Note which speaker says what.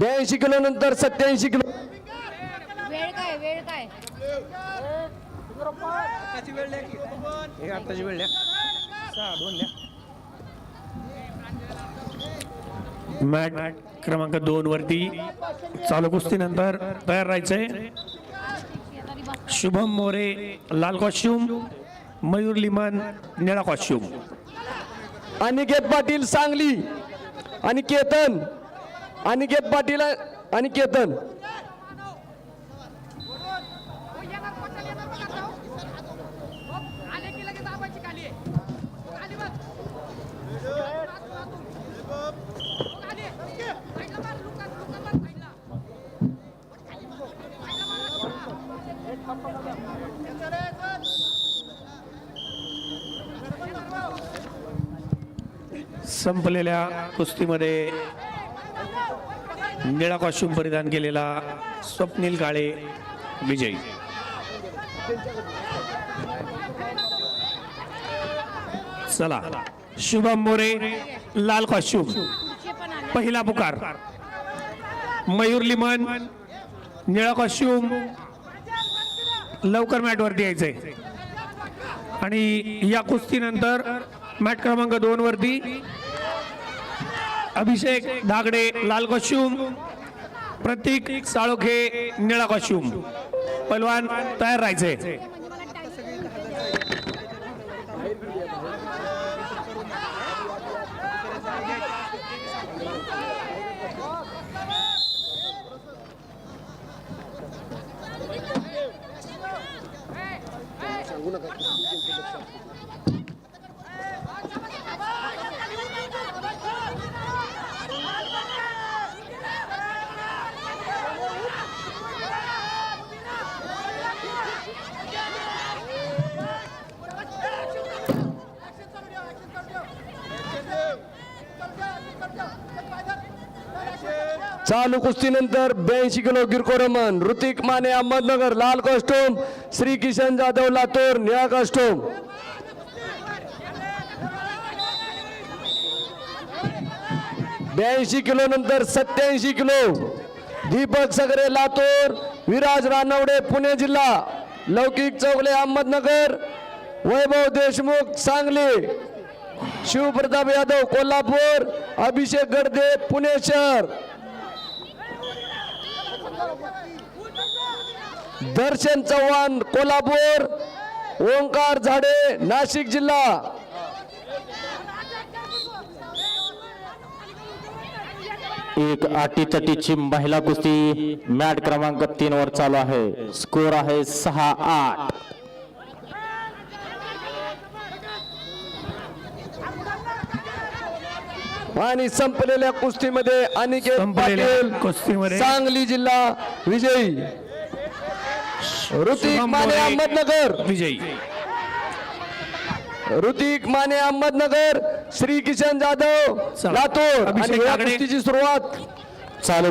Speaker 1: ब्याऐंशी किलो नंतर सत्याऐंशी किलो.
Speaker 2: वेळ काय वेळ काय?
Speaker 3: एक आत्ताची वेळ द्या सहा दोन द्या
Speaker 4: मॅट क्रमांक दोन वरती चालू कुस्तीनंतर तयार राहायचंय. शुभम मोरे लाल कॉस्ट्युम मयूर लिमन निळा कॉस्ट्युम
Speaker 1: अनिकेत पाटील सांगली आणि केतन अनिकेत पाटील आणि केतन
Speaker 4: संपलेल्या कुस्तीमध्ये निळा कॉस्ट्युम परिधान केलेला स्वप्नील काळे विजयी. चला शुभम मोरे लाल कॉस्ट्युम पहिला पुकार. मयूर लिमन निळा कॉस्ट्युम लवकर मॅटवरती यायचंय. आणि या कुस्तीनंतर मॅट क्रमांक दोन वरती अभिषेक धागडे लाल कॉस्ट्युम प्रतीक साळोखे निळा कॉस्ट्युम पलवान तयार राहायचे.
Speaker 1: चालू कुस्तीनंतर ब्याऐंशी किलो गिरकोरमन ऋतिक माने अहमदनगर लाल कॉस्ट्यूम श्री किशन जाधव लातूर निळा कॉस्ट्यूम ब्याऐंशी किलो नंतर सत्याऐंशी किलो. दीपक सगरे लातूर विराज रानवडे पुणे जिल्हा लौकिक चौगले अहमदनगर वैभव देशमुख सांगली शिवप्रताप यादव कोल्हापूर अभिषेक गडदे पुणे शहर. दर्शन चव्हाण कोल्हापूर ओंकार झाडे नाशिक जिल्हा.
Speaker 5: एक अटीतटीची महिला कुस्ती मॅट क्रमांक तीन वर चालू आहे. स्कोर आहे सहा आठ.
Speaker 1: आणि संपलेल्या कुस्तीमध्ये अनिकेत पाटील
Speaker 4: कुस्तीमध्ये
Speaker 1: सांगली जिल्हा विजयी ऋतिक माने अहमदनगर
Speaker 4: विजयी
Speaker 1: ऋतिक माने अहमदनगर श्री किशन जाधव. लातूर आणि या. कुस्तीची सुरुवात
Speaker 5: चालू